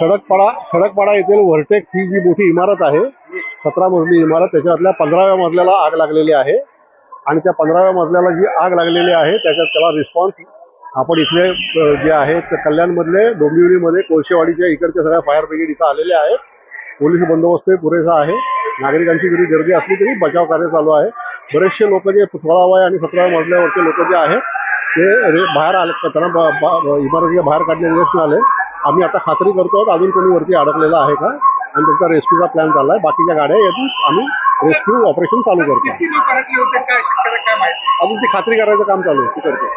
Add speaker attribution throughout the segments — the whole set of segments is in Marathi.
Speaker 1: खडकपाडा खडकपाडा येथील व्हर्टेक ही जी मोठी इमारत आहे सतरा मजली इमारत त्याच्यातल्या पंधराव्या मजल्याला आग लागलेली आहे. आणि त्या पंधराव्या मजल्याला जी आग लागलेली आहे त्याच्यात त्याला रिस्पॉन्स आपण इथले जे आहेत ते कल्याणमधले डोंबिवलीमध्ये कोळशेवाडीच्या इकडच्या सगळ्या फायर ब्रिगेड इथं आलेले आहेत. पोलीस बंदोबस्त पुरेसा आहे. नागरिकांची जरी गर्दी असली तरी बचाव कार्य चालू आहे. बरेचसे लोक जे सोळाव्या आणि सतराव्या मजल्यावरचे लोक जे आहेत ते बाहेर आले त्यांना इमारतीच्या बाहेर काढलेले यश आले आम्ही आता खात्री करतो आहोत अजून कोणी वरती अडकलेला आहे का? आणि त्यांचा रेस्क्यूचा प्लॅन चालला आहे बाकीच्या गाड्या येतील आम्ही रेस्क्यू ऑपरेशन चालू करतो. अजून ती खात्री करायचं काम चालू आहे. ती करतो.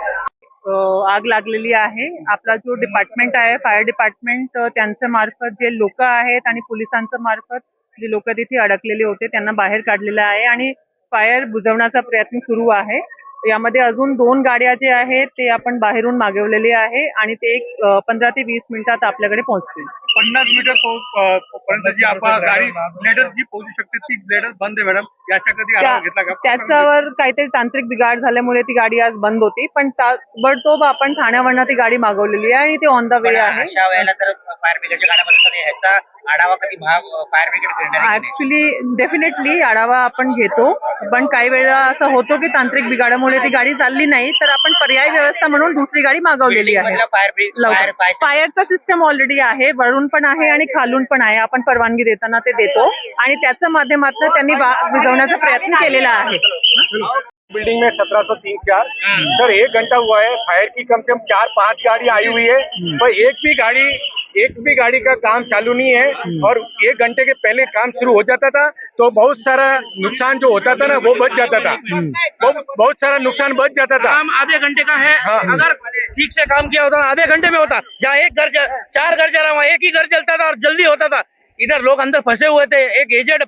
Speaker 2: आग लागलेली आहे. आपला जो डिपार्टमेंट आहे फायर डिपार्टमेंट त्यांच्या मार्फत जे लोक आहेत आणि पोलिसांच्या मार्फत जे लोक तिथे अडकलेले होते त्यांना बाहेर काढलेलं आहे आणि फायर बुझवण्याचा प्रयत्न सुरू आहे. यामध्ये अजून दोन गाड्या जे आहेत ते आपण बाहेरून मागवलेले आहे आणि ते एक पंधरा ते वीस मिनिटात आपल्याकडे पोहोचतील.
Speaker 3: पन्नास मीटर पो- अ, पर्यंत जी आपण गाडी ब्लेडर जी पोहोचू शकते ती ब्लेडर बंद आहे मॅडम. याच्या कधी आढावा घेतला का?
Speaker 2: त्या- त्याच्यावर काहीतरी तांत्रिक बिघाड झाल्यामुळे ती गाडी आज बंद होती पण ताबडतोब आपण ठाण्यावरनं ती गाडी मागवलेली आहे आणि ती ऑन द वे आहे.
Speaker 4: अशा वेळेला तर फायर ब्रिगेडच्या गाड्यामध्ये कधी ह्याचा आढावा कधी भाग फायर ब्रिगेड करणार आहे की नाही?
Speaker 2: ऍक्च्युली डेफिनेटली आढावा आपण घेतो पण काही वेळा असं होतो की तांत्रिक बिघाडामुळे ती गाडी चालली नाही तर आपण पर्यायी व्यवस्था म्हणून दुसरी गाडी मागवलेली आहे. फायरचा सिस्टम ऑलरेडी आहे वरून पण आहे आणि खालून पण आहे. आपण परवानगी देताना ते देतो. आणि त्याच्या माध्यमातून त्यांनी विझवण्याचा प्रयत्न केलेला आहे.
Speaker 3: बिल्डिंग में सत्रह सौ तीन चार। सर एक घंटा हुआ है। फायर की कम से कम चार पांच गाड़ी आई हुई है। पर एक भी गाड़ी एक भी गाड़ी का काम चालू नहीं है और एक घंटे के पहले काम शुरू हो जाता था तो बहुत सारा नुकसान जो होता था ना वो बच जाता था। बहुत बहुत सारा नुकसान बच जाता था।
Speaker 5: काम आधे घंटे का है।
Speaker 3: हाँ।
Speaker 5: अगर ठीक से काम किया होता आधे घंटे में होता। जहाँ एक घर चार घर जला वहाँ एक ही घर जलता था और जल्दी होता था। इधर लोग अंदर फंसे हुए थे। एक एजेड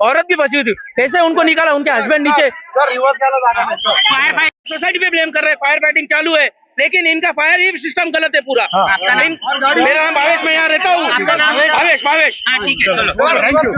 Speaker 5: औरत भी फंसी हुई थी। कैसे उनको निकाला? उनके हस्बैंड नीचे। फायर फायर सोसाइटी पे ब्लेम कर रहे हैं। फायर फाइटिंग चालू है। लेकिन इनका फायर ही सिस्टम गलत है पूरा। मेरा नाम भावेश मैं यहाँ रहता हूँ। भावेश भावेश।
Speaker 4: ठीक है चलो।
Speaker 3: Thank you